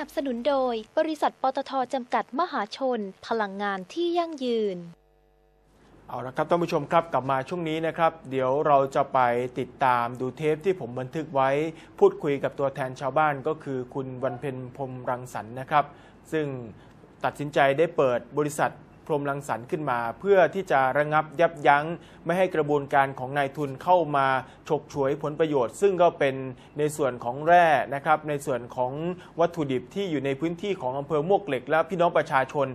นับสนุนโดย บริษัทปตทจำกัดมหาชน พลังงานที่ยั่งยืน เอาละครับท่านผู้ชมครับกลับมาช่วงนี้นะครับ เดี๋ยวเราจะไปติดตามดูเทปที่ผมบันทึกไว้ พูดคุยกับตัวแทนชาวบ้านก็คือคุณวันเพ็ญพรมรังสรรค์นะครับ ซึ่งตัดสินใจได้เปิดบริษัท รมรังสรรค์ขึ้นมา เพื่อที่จะระงับยับยั้ง ไม่ให้กระบวนการของนายทุนเข้ามาฉกฉวยผลประโยชน์ ซึ่งก็เป็นในส่วนของแร่นะครับในส่วนของวัตถุดิบที่อยู่ในพื้นที่ของอำเภอมวกเหล็ก และพี่น้องประชาชน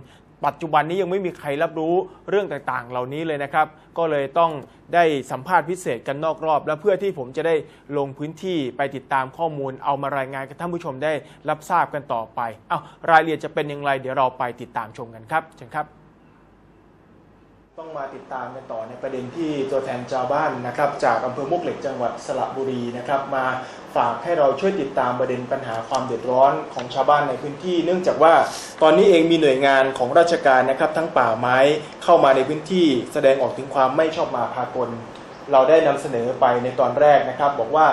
ปัจจุบันนี้ยังไม่มีใครรับรู้เรื่องต่างๆ เหล่านี้เลยนะครับ ก็เลยต้องได้สัมภาษณ์พิเศษกันนอกรอบ และเพื่อที่ผมจะได้ลงพื้นที่ไปติดตามข้อมูล เอามารายงานกับท่านผู้ชมได้รับทราบกันต่อไป เอารายละเอียดจะเป็นอย่างไร เดี๋ยวเราไปติดตามชมกันครับเชิญครับ ต้องมาติดตามกันต่อในประเด็นที่ตัวแทนชาวบ้านนะครับจากอำเภอมุกเหล็กจังหวัดสระบุรีนะครับมาฝากให้เราช่วยติดตามประเด็นปัญหาความเดือดร้อนของชาวบ้านในพื้นที่ เนื่องจากว่าตอนนี้เองมีหน่วยงานของราชการนะครับทั้งป่าไม้เข้ามาในพื้นที่ แสดงออกถึงความไม่ชอบมาพากล เราได้นำเสนอไปในตอนแรกนะครับ บอกว่า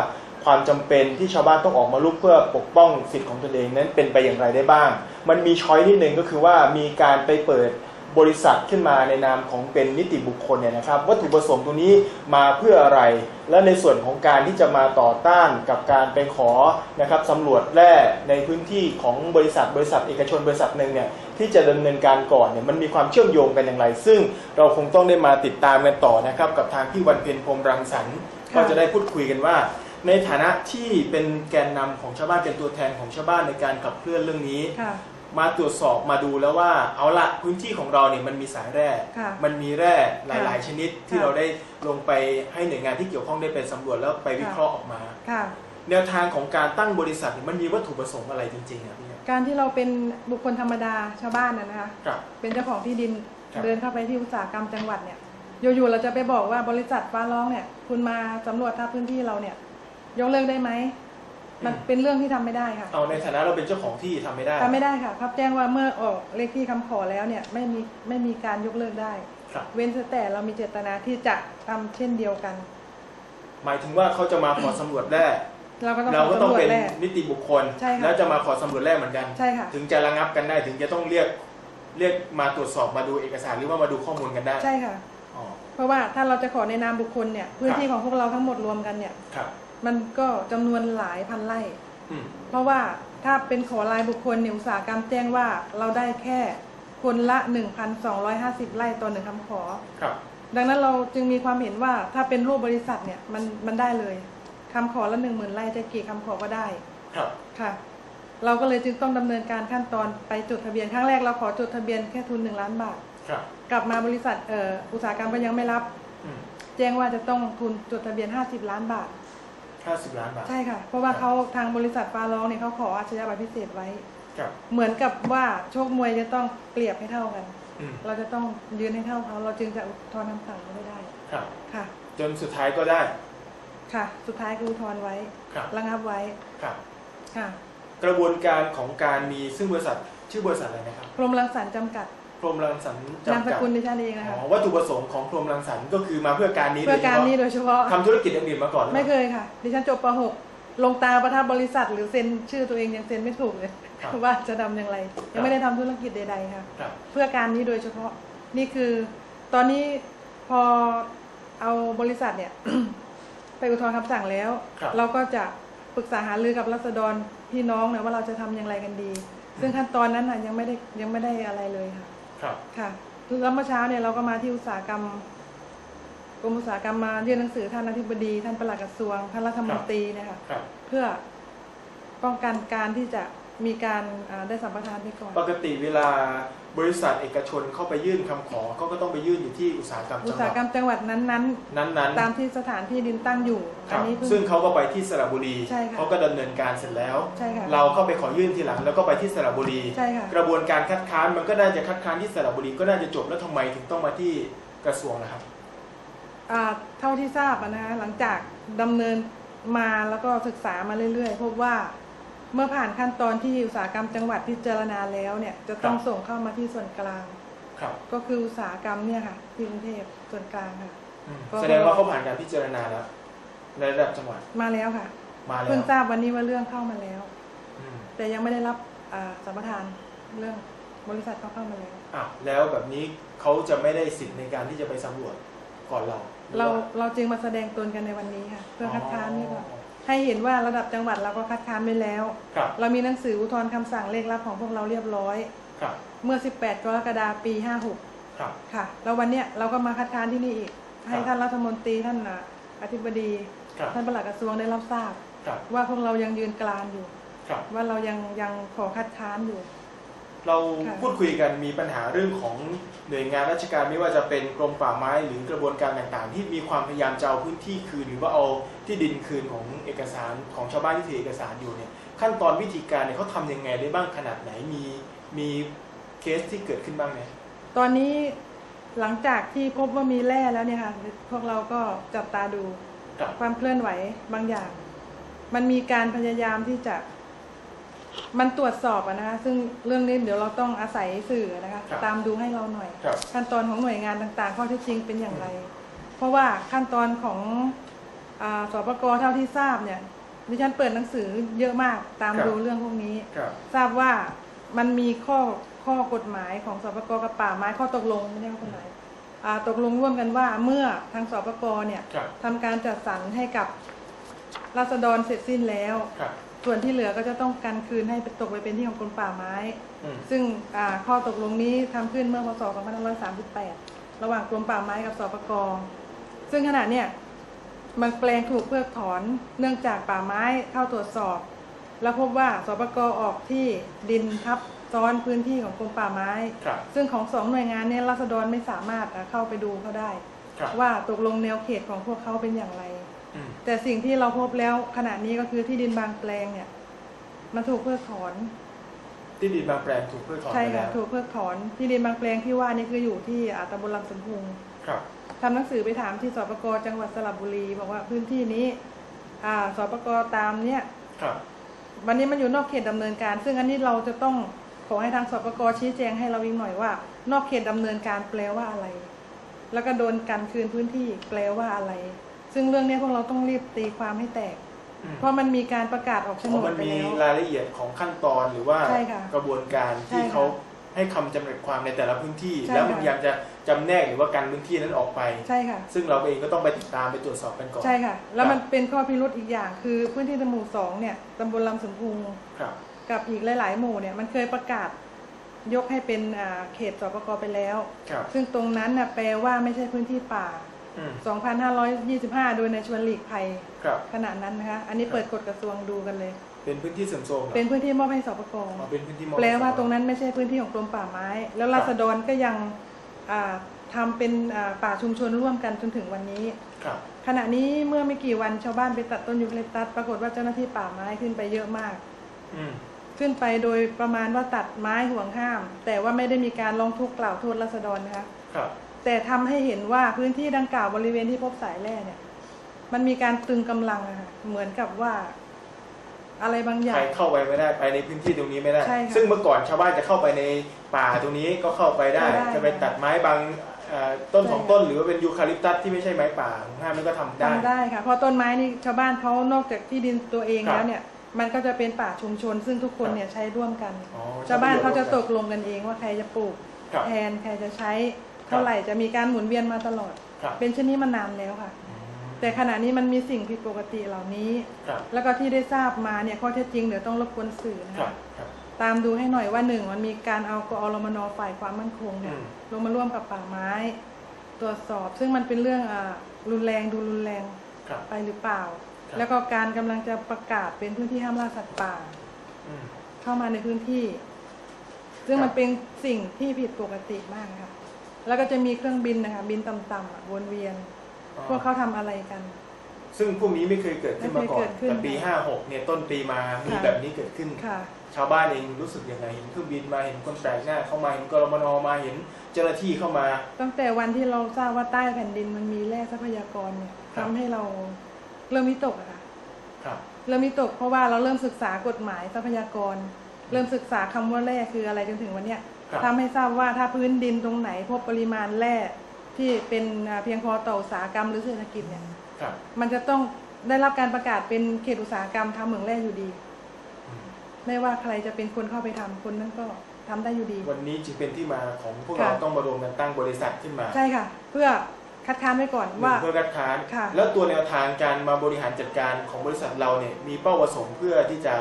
ความจำเป็นที่ชาวบ้านต้องออกมาลุกเพื่อปกป้องสิทธิ์ของตนเองนั้นเป็นไปอย่างไรได้บ้าง มันมีช้อยนิดหนึ่งก็คือว่ามีการไปเปิด บริษัทขึ้นมาในนามของเป็นนิติบุคคลเนี่ยนะครับ วัตถุประสงค์ตรงนี้มาเพื่ออะไร และในส่วนของการที่จะมาต่อต้านกับการไปขอนะครับสำรวจแร่ในพื้นที่ของบริษัทบริษัทเอกชนบริษัทหนึ่งเนี่ยที่จะดำเนินการก่อนเนี่ยมันมีความเชื่อมโยงกันอย่างไร ซึ่งเราคงต้องได้มาติดตามกันต่อนะครับกับทางพี่วันเพ็ญพรหมรังสรรค์ค่ะก็จะได้พูดคุยกันว่า ในฐานะที่เป็นแกนนำของชาวบ้านเป็นตัวแทนของชาวบ้านในการขับเคลื่อนเรื่องนี้ค่ะ มาตรวจสอบมาดูแล้วว่าเอาละพื้นที่ของเราเนี่ยมันมีสายแร่ ค่ะมันมีแร่หลายค่ะๆชนิดที่ค่ะ เราได้ลงไปให้หน่วยงานที่เกี่ยวข้องได้ไปสำรวจแล้วไปวิเคราะห์ออกมา ค่ะ แนวทางของการตั้งบริษัทเนี่ยมันมีวัตถุประสงค์อะไรจริงๆอะพี่ครับการที่เราเป็นบุคคลธรรมดาชาวบ้านนะนะคะ ครับ เป็นเจ้าของที่ดินครับ เดินเข้าไปที่อุตสาหกรรมจังหวัดเนี่ยอยู่ๆเราจะไปบอกว่าบริษัทฟ้าร้องเนี่ย คุณมาสำรวจท่าพื้นที่เราเนี่ย ยกเลิกได้ไหม มันเป็นเรื่องที่ทำไม่ได้ค่ะเอาในฐานะเราเป็นเจ้าของที่ทำไม่ได้ทำไม่ได้ค่ะครับแจ้งว่าเมื่อออกเลขที่คำขอแล้วเนี่ยไม่มีไม่มีการยกเลิกได้ ครับ เว้นแต่เรามีเจตนาที่จะทำเช่นเดียวกัน หมายถึงว่าเขาจะมาขอสำรวจแร่เราก็ต้องเราก็ต้องสำรวจเป็นแร่นิติบุคคล ใช่ค่ะ แล้วจะมาขอสำรวจแร่เหมือนกัน ใช่ค่ะ ถึงจะระงับกันได้ถึงจะต้องเรียกเรียกมาตรวจสอบมาดูเอกสารหรือว่ามาดูข้อมูลกันได้ใช่ค่ะ อ๋อเพราะว่าถ้าเราจะขอในนามบุคคลเนี่ยพื้นที่ของพวกเราทั้งหมดรวมกันเนี่ย ครับ มันก็จำนวนหลายพันไร่ อืมเพราะว่าถ้าเป็นขอรายบุคคลเนี่ยอุตสาหกรรมแจ้งว่าเราได้แค่คนละ 1,250 ไร่ต่อหนึ่งคำขอ ครับ ดังนั้นเราจึงมีความเห็นว่าถ้าเป็นรูปบริษัทเนี่ยมันมันได้เลยคำขอละหนึ่งหมื่นไร่จะกี่คำขอก็ได้ ครับ ค่ะ เราก็เลยจึงต้องดำเนินการขั้นตอนไปจดทะเบียนครั้งแรกเราขอจดทะเบียนแค่ทุนหนึ่งล้านบาท ครับ กลับมาบริษัทเอ่ออุตสาหกรรมก็ยังไม่รับ อืม แจ้งว่าจะต้องทุนจดทะเบียน 50 ล้านบาท ห้าสิบล้านบาท ใช่ค่ะ เพราะว่าเขาทางบริษัทฟ้าร้องเนี่ยเขาขออาชญาบัตรพิเศษไว้ ครับ เหมือนกับว่าโชคมวยจะต้องเปรียบให้เท่ากัน อืมเราจะต้องยืนให้เท่าเขาเราจึงจะอุทธรณ์คำสั่งไม่ได้ครับ ค่ะ จนสุดท้ายก็ได้ ค่ะ สุดท้ายคืออุทธรณ์ไว้ครับ ระงับไว้ครับ ค่ะกระบวนการของการมีซึ่งบริษัทชื่อบริษัทอะไรนะครับ กรมรังสรรค์จำกัด พรหมรังสรรค์นามจำสกัดกุลดิฉันเองนะอ๋คะอวัตถุประสงค์ของพรหมรังสรรค์ก็คือมาเพื่อการนี้เพื่อการนี้โดยเฉพาะ ทำธุรกิจอย่างอื่นมาก่อนหรือไม่ปเคล่ายค่ะ ดิฉันจบป .6 ลงตาประทับบริษัท หรือเซ็นชื่อตัวเองยังเซ็นไม่ถูกเลยครับว่าจะทำอย่างไรยังไม่ได้ทำธุรกิจใดๆค่ะ ครับ เพื่อการนี้โดยเฉพาะนี่คือ ตอนนี้พอเอาบริษัทเนี่ย ไปอุทธรณ์คำสั่งแล้ว ครับ เราก็จะปรึกษาหารือกับรัษฎรพี่น้องนะว่าเราจะทำอย่างไรกันดี ซึ่งขั้นตอนนั้นน่ะยังไม่ได้ยังไม่ได้อะไรเลยค่ะ ครับค่ะแล้วเมื่อเช้าเนี่ยเราก็มาที่อุตสาหกรรมกรมอุตสาหกรรมมายื่นหนังสือท่านอธิบดี ท่านปลัดกระทรวงท่านรัฐมนตรีเนะคะครับเพื่อป้องกันการที่จะ มีการอ่าได้สัมปทานไปก่อน ปกติเวลาบริษัทเอกชนเข้าไปยื่นคำขอเขาก็ต้องไปยื่นอยู่ที่อุตสาหกรรมอุจัตงหสาหวัดกรรมจังหวัดนั้นนั้นๆ ตามที่สถานที่ดินตั้งอยู่ๆคอัรับนี้เพิ่งซึ่งเขาก็ไปที่สระบุรีใช่ค่ะเขาก็ดำเนินการเสร็จแล้วใช่ค่ะเราเข้าไปขอยื่นทีหลังแล้วก็ไปที่สระบุรีใช่ค่ะกระบวนการคัดค้านมันก็น่าจะคัดค้านที่สระบุรีก็น่าจะจบแล้วทำไมถึงต้องมาที่กระทรวงนะครับอ่าเท่าที่ทราบอะนะคะหลังจากดำเนินมาแล้วก็ศึกษามาเรื่อยๆ พบว่า เมื่อผ่านขั้นตอนที่อุตสาหกรรมจังหวัดพิจารณาแล้วเนี่ยจะต้องครับส่งเข้ามาที่ส่วนกลาง ครับก็คืออุตสาหกรรมเนี่ยค่ะที่กรุงเทพส่วนกลางค่ะ อืมก็แสดงว่าเขาผ่านการพิจารณาแล้วในระดับจังหวัดมาแล้วค่ะมาแล้เพิ่งวทราบวันนี้ว่าเรื่องเข้ามาแล้ว อืมแต่ยังไม่ได้รับอ่าสัมปทานเรื่องบริษัทเขาเข้ามาแล้ว อะแล้วแบบนี้เขาจะไม่ได้สิทธิ์ในการที่จะไปสำรวจก่อนเราหอเราว่าเราจึงมาแสดงตนกันในวันนี้ค่ะ เพื่อคัดค้านนี่ก่อน ให้เห็นว่าระดับจังหวัดเราก็คัดค้านไปแล้ว ครับเรามีหนังสืออุทธรณ์คำสั่งเลขลับของพวกเราเรียบร้อย ครับเมื่อ 18 กรกฎาคมปี56ครับค่ะ แล้ววันเนี้ยเราก็มาคัดค้านที่นี่อีก ให้ครับท่านรัฐมนตรีท่านอะอธิบดี ครับ ท่านปลัดกระทรวงได้รับทราบ ครับ ว่าพวกเรายังยืนกรานอยู่ ครับ ว่าเรายังยังขอคัดค้านอยู่ เราค่ะพูดคุยกันมีปัญหาเรื่องของหน่วยงานราชการไม่ว่าจะเป็นกรมป่าไม้หรือกระบวนการต่างๆ ที่มีความพยายามจะเอาพื้นที่คืนหรือว่าเอาที่ดินคืนของเอกสารของชาวบ้านที่ถือเอกสารอยู่เนี่ยขั้นตอนวิธีการเนี่ยเขาทำยังไงได้บ้างขนาดไหนมีมีเคสที่เกิดขึ้นบ้างไหมตอนนี้หลังจากที่พบว่ามีแร่แล้วเนี่ยค่ะพวกเราก็จับตาดูครับความเคลื่อนไหวบางอย่าง มันมีการพยายามที่จะ มันตรวจสอบอะนะคะซึ่งเรื่องนี้เดี๋ยวเราต้องอาศัยสื่อนะคะครับตามดูให้เราหน่อย ครับ ขั้นตอนของหน่วยงานต่างๆ ข้อเท็จจริงเป็นอย่างไร เพราะว่าขั้นตอนของอาสปกเท่าที่ทราบเนี่ยดิฉันเปิดหนังสือเยอะมากตามครับดูเรื่องพวกนี้ ครับ ทราบว่ามันมีข้อข้อกฎหมายของสปกกับป่าไม้ข้อตกลงไม่ใช่ข้อกฎหมายอ่าตกลงร่วมกันว่าเมื่อทางสปกเนี่ยครับ ทำการจัดสรรให้กับราษฎรเสร็จสิ้นแล้ว ครับ ส่วนที่เหลือก็จะต้องการคืนให้ไปตกไปเป็นที่ของกรมป่าไม้ อืม ซึ่งอ่าข้อตกลงนี้ทำขึ้นเมื่อพศ 2538 ระหว่างกรมป่าไม้กับสปกซึ่งขณะเนี่ยมันแปลงถูกเพิกถอนเนื่องจากป่าไม้เข้าตรวจสอบ แล้วพบว่าสปกออกที่ดินทับซ้อนพื้นที่ของกรมป่าไม้ ครับ ซึ่งของสองหน่วยงานเนี่ยราษฎรไม่สามารถอะเข้าไปดูเขาได้ ครับ ว่าตกลงแนวเขตของพวกเขาเป็นอย่างไรอืม แต่สิ่งที่เราพบแล้วขณะนี้ก็คือที่ดินบางแปลงเนี่ยมันถูกเพิกถอน ที่ดินบางแปลงถูกเพิกถอนใช่ไปค่ะแล้วถูกเพิกถอนที่ดินบางแปลงที่ว่านี่คืออยู่ที่อ่าตำบลลำสมพุงครับทำหนังสือไปถามที่สปกจังหวัดสระบุรีบอกว่าพื้นที่นี้อ่าสปกตามเนี่ยครับวันนี้มันอยู่นอกเขตดำเนินการ ซึ่งอันนี้เราจะต้องขอให้ทางสปกชี้แจงให้เราอีกหน่อยว่า นอกเขตดำเนินการแปลว่าอะไร แล้วก็โดนกันคืนพื้นที่แปลว่าอะไร ซึ่งเรื่องเนี้ยพวกเราต้องรีบตีความให้แตกอืมเพราะมันมีการประกาศออกโฉเพนราะดมันไปมีแล้ว รายละเอียดของขั้นตอนหรือว่าใช่ค่ะกระบวนการใช่ที่ค่ะเขาให้คำจำกัดความในแต่ละพื้นที่ ใช่แล้วมันค่ะ พยายามจะจำแนกหรือว่าการพื้นที่นั้นออกไป ใช่ค่ะ ซึ่งเราเองก็ต้องไปติดตามไปตรวจสอบกันก่อน ใช่ค่ะ แล้วครับมันเป็นข้อพิรุธอีกอย่าง คือพื้นที่หมู่สองเนี่ยตำบลลำสมพุงครับ กับอีกหลาย ๆ หมู่เนี่ยมันเคยประกาศยกให้เป็นอ่าเขตสปกไปแล้ว ครับ ซึ่งตรงนั้นน่ะแปลว่าไม่ใช่พื้นที่ป่าอืม 2,525 โดยในชวนหลีกภัยครับ ขณะนั้นนะคะ อันนี้เปิดกฎกระทรวงดูกันเลย เป็นพื้นที่เสื่อมโทรมเหรอเป็นพื้นที่มอบให้สปกอ๋อเป็นพื้นที่มอบแปลว่าตรงนั้นไม่ใช่พื้นที่ของกรมป่าไม้ แล้วราษฎรก็ยังอ่าทำเป็นอ่าป่าชุมชนร่วมกันจนถึงวันนี้ครับขณะนี้เมื่อไม่กี่วันชาวบ้านไปตัดต้นยูคาลิปตัสปรากฏว่าเจ้าหน้าที่ป่าไม้ขึ้นไปเยอะมากอืมขึ้นไปโดยประมาณว่าตัดไม้ห่วงห้าม แต่ว่าไม่ได้มีการร้องทุกข์กล่าวโทษราษฎรนะคะครับ แต่ทำให้เห็นว่าพื้นที่ดังกล่าวบริเวณที่พบสายแร่เนี่ย มันมีการตึงกำลังอะค่ะเหมือนกับว่า อะไรบางอย่าใครงเข้าไปไม่ได้ไปในพื้นที่ตรงนี้ไม่ได้ใช่ค่ะซึ่งเมื่อก่อนชาวบ้านจะเข้าไปในป่าตรงนี้ก็เข้าไปได้เข้าได้จะไปตัดไม้บางเอ่อต้นใช่สองค่ะต้นหรือว่าเป็นยูคาลิปตัสที่ไม่ใช่ไม้ป่าของห้ามนี่ก็ทำได้ทำได้ค่ะเพราะต้นไม้นี่ชาวบ้านเขานอกจากที่ดินตัวเองครับแล้วเนี่ย มันก็จะเป็นป่าชุมชน ซึ่งทุกคนครับเนี่ยใช้ร่วมกันอ๋อชาวบ้านเขาจะตกใช้ประโยชน์ลงกันเองว่าใครจะปลูกครับแทนใครจะใช้ เท่าไหร่จะมีการหมุนเวียนมาตลอดครับเป็นเช่นนี้มานานแล้วค่ะอืมแต่ขณะนี้มันมีสิ่งผิดปกติเหล่านี้ครับแล้วก็ที่ได้ทราบมาเนี่ยข้อเท็จจริงเดี๋ยวต้องรบกวนสื่อนะครัคะบครับตามดูให้หน่อยว่าหนึ่งมันมีการเอากอรมนฝ่ายความมั่นคงเนี่ยอืมลงมาร่วมกับป่าไม้ ตรวจสอบ ซึ่งมันเป็นเรื่องอ่ารุนแรงดูรุนแรงครับไปหรือเปล่าครับแล้วก็การกำลังจะประกาศเป็นพื้นที่ห้ามล่าสัตว์ป่าอืมเข้ามาในพื้นที่ ซึ่งครับมันเป็นสิ่งที่ผิดปกติมากนะคะ แล้วก็จะมีเครื่องบินนะคะ บินต่ำๆอะวนเวียน อ๋อพวกเขาทำอะไรกัน ซึ่งพวกนี้ไม่เคยเกิดขึ้นมาก่อไม่เคยเกินดขึ้นแต่ปี ค่ะ56 เนี่ยต้นปีมามีค่ะ แบบนี้เกิดขึ้น ค่ะ ชาวบ้านเองรู้สึกยังไงเห็นเครื่องบินมาเห็นคนแปลกหน้าเข้ามาเห็นกรมนมาเห็นเจ้าหน้าที่เข้ามา ตั้งแต่วันที่เราทราบว่าใต้แผ่นดินมันมีแร่ทรัพยากรเนี่ยครับ ทำให้เราเริ่มวิตกอะค่ะ ครับ เริ่มวิตกเพราะว่าเราเริ่มศึกษากฎหมายทรัพยากร เริ่มศึกษาคำว่าแร่คืออะไรจนถึงวันเนี้ยครับ ทำให้ทราบว่าถ้าพื้นดินตรงไหนพบปริมาณแร่ที่เป็นอ่าเพียงพอต่ออุตสาหกรรมหรือเศรษฐกิจเนี่ยครับมันจะต้องได้รับการประกาศเป็นเขตอุตสาหกรรมทำเหมืองแร่อยู่ดีอืมไม่ว่าใครจะเป็นคนเข้าไปทำคนนั้นก็ทำได้อยู่ดี วันนี้จึงเป็นที่มาของพวกค่ะเราต้องมารวมกันตั้งบริษัทขึ้นมา ใช่ค่ะ เพื่อคัดค้านไว้ก่อนหนึ่งว่าเพื่อคัดค้านค่ะแล้วตัวแนวทางการมาบริหารจัดการของบริษัทเราเนี่ยมีเป้าประสงค์เพื่อที่จะ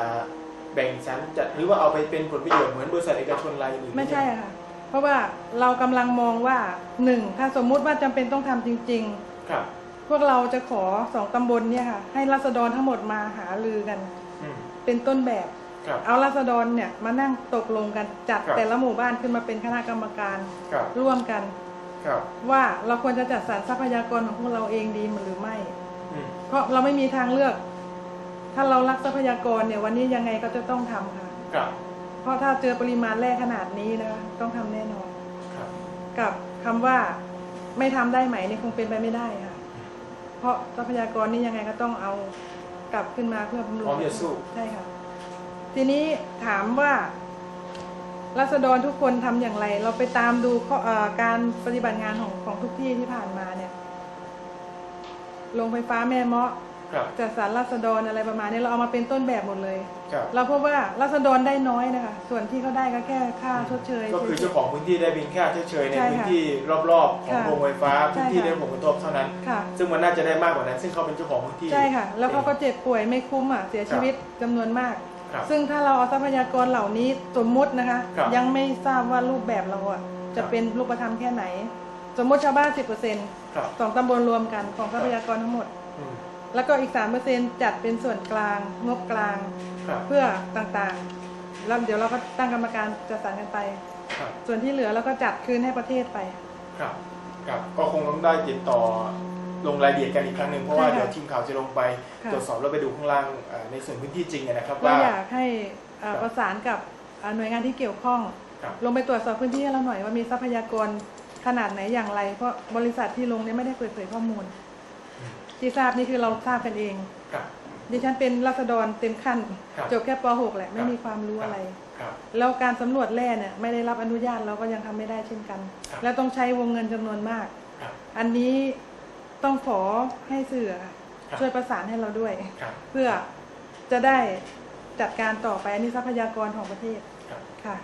แบ่งสรรจัดหรือว่าเอาไปเป็นผลประโยชน์เหมือนบริษัทเอกชนรายอื่นไม่ใช่อะค่ะ เพราะว่าเรากำลังมองว่าหนึ่งถ้าสมมุติว่าจำเป็นต้องทำจริงครับๆพวกเราจะขอสองตำบลเนี่ยค่ะ ให้รัษฎรทั้งหมดมาหาลือกันอืมเป็นต้นแบบครับเอารัษฎรเนี่ยมานั่งตกลงกันจัดครับแต่ละหมู่บ้านขึ้นมาเป็นคณะกรรมการครับร่วมกันครับว่าเราควรจะจัดสรรทรัพยากรของพวกเราเองดีหรือไม่อืมเพราะเราไม่มีทางเลือก ถ้าเรารักทรัพยากรเนี่ยวันนี้ยังไงก็จะต้องทำค่ะ ครับเพราะถ้าเจอปริมาณแร่ขนาดนี้นะคะต้องทำแน่นอน ครับกับคำว่าไม่ทำได้ไหมนี่คงเป็นไปไม่ได้ค่ะ เพราะทรัพยากรนี่ยังไงก็ต้องเอากลับขึ้นมาเพื่อบำรุงพร้อมจะสู้ใช่ค่ะ ทีนี้ถามว่ารัษฎรทุกคนทำอย่างไร เราไปตามดูข้อเอ่อการปฏิบัติงานของของทุกที่ที่ผ่านมาเนี่ยโรงไฟฟ้าแม่เมาะครับ จัดสรรรัษฎรอะไรประมาณนี้เราเอามาเป็นต้นแบบหมดเลยครับเราพบว่ารัษฎรได้น้อยนะคะ ส่วนที่เขาได้ก็แค่ค่าชดเชย ก็คือเจ้าของพื้นที่ได้เพียงแค่เฉยๆในใช่ค่ะพื้นที่รอบๆของค่ะโรงไฟฟ้าใช่พื้นที่ค่ะได้รับผลกระทบเท่านั้นค่ะซึ่งมันน่าจะได้มากกว่านั้น ซึ่งเขาเป็นเจ้าของพื้นที่ ใช่ค่ะ แล้วเขาก็เจ็บป่วยไม่คุ้มอะเสียชีวิตจำนวนมากครับซึ่งถ้าเราเอาทรัพยากรเหล่านี้สมมุตินะคะครับยังไม่ทราบว่ารูปแบบเราอะจะครับเป็นรูปธรรมแค่ไหน สมมติชาวบ้าน10%ครับสองตำบลรวมกันของทรัพยากรทั้งหมดอืม แล้วก็อีก 3%จัดเป็นส่วนกลางงบกลางครับเพื่อต่างๆแล้วเดี๋ยวเราก็ตั้งกรรมการจัดสรรกันไป ครับส่วนที่เหลือเราก็จัดคืนให้ประเทศไป ครับครับก็คงต้องได้ติดต่อลงรายละเอียดกันอีกครั้งหนึ่งเพราะว่าใช่ค่ะเดี๋ยวทีมข่าวจะลงไปค่ะ ตรวจสอบแล้วไปดูข้างล่างเอ่อในส่วนพื้นที่จริงอะนะครับก็ว่า อยากให้เอ่อครับ ประสานกับเอ่อหน่วยงานที่เกี่ยวข้อง ครับลงไปตรวจสอบพื้นที่ให้เราหน่อยว่ามีทรัพยากรขนาดไหนอย่างไร เพราะบริษัทที่ลงเนี่ยไม่ได้เปิดเผยข้อมูลอืม ที่ทราบนี่คือเราทราบกันเอง ครับ ดิฉันเป็นรัษฎรเต็มขั้น ครับจบแค่ป .6 แหละ ไม่ครับมีความรู้อะไร ครับ แล้วการสำรวจแร่เนี่ยไม่ได้รับอนุญาตเราก็ยังทำไม่ได้เช่นกัน ครับ และต้องใช้วงเงินจำนวนมาก ครับ อันนี้ต้องขอให้สื่อค่ะครับ ช่วยประสานให้เราด้วย ครับ เพื่อจะได้จัดการต่อไปอันนี้ทรัพยากรของประเทศครับ ค่ะ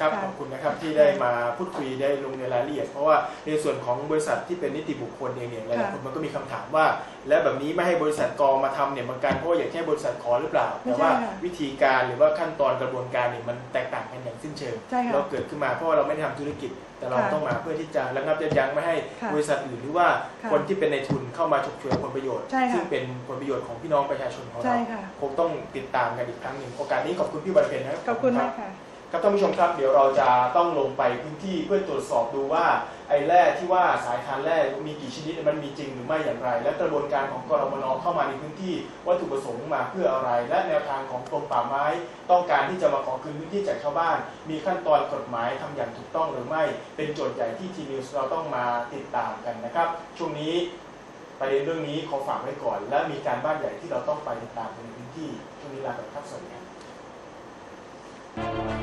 เอาละครับค่ะขอบคุณนะครับที่ได้มาพูดคุยได้ลงในรายละเอียด เพราะว่าในส่วนของบริษัทที่เป็นนิติบุคคลเองเนี่ยหลายๆค่ะคนมันก็มีคำถามว่า แล้วแบบนี้ไม่ให้บริษัทกองมาทำเนี่ยมันการเพราะว่าอยากให้บริษัทขอหรือเปล่าไม่แต่ใช่ว่าค่ะวิธีการหรือว่าขั้นตอนกระบวนการเนี่ยมันแตกต่างกันอย่างสิ้นเชิงใช่ค่ะเราเกิดขึ้นมาเพราะว่าเราไม่ได้ทำธุรกิจแต่เราค่ะต้องมาเพื่อที่จะระงับยับยั้งไม่ให้ค่ะบริษัทอื่นหรือว่าค่ะคนที่เป็นในทุนเข้ามาฉกฉวยผลประโยชน์ใช่ค่ะซึ่งเป็นผลประโยชน์ของพี่น้องประชาชนของใช่เราค่ะคงต้องติดตามกันอีกครั้งหนึ่งโอกาสนี้ขอบคุณพี่บันเพญนะครับขอบคุณรัมากค่ะ ครับท่านผู้ชมครับเดี๋ยวเราจะต้องลงไปพื้นที่เพื่อตรวจสอบดูว่าไอ้แร่ที่ว่าสายทานแร่มีกี่ชนิดมันมีจริงหรือไม่อย่างไร และกระบวนการของกรมนเข้ามาในพื้นที่วัตถุประสงค์มาเพื่ออะไร และแนวทางของกรมป่าไม้ ต้องการที่จะมาขอคืนพื้นที่จากชาวบ้าน มีขั้นตอนกฎหมายทำอย่างถูกต้องหรือไม่ เป็นโจทย์ใหญ่ที่ทีนิวส์เราต้องมาติดตามกันนะครับ ช่วงนี้ประเด็นเรื่องนี้ขอฝากไว้ก่อน และมีการบ้านใหญ่ที่เราต้องไปติดตามในพื้นที่ช่วงนี้ลาไปครับสวัสดีครับ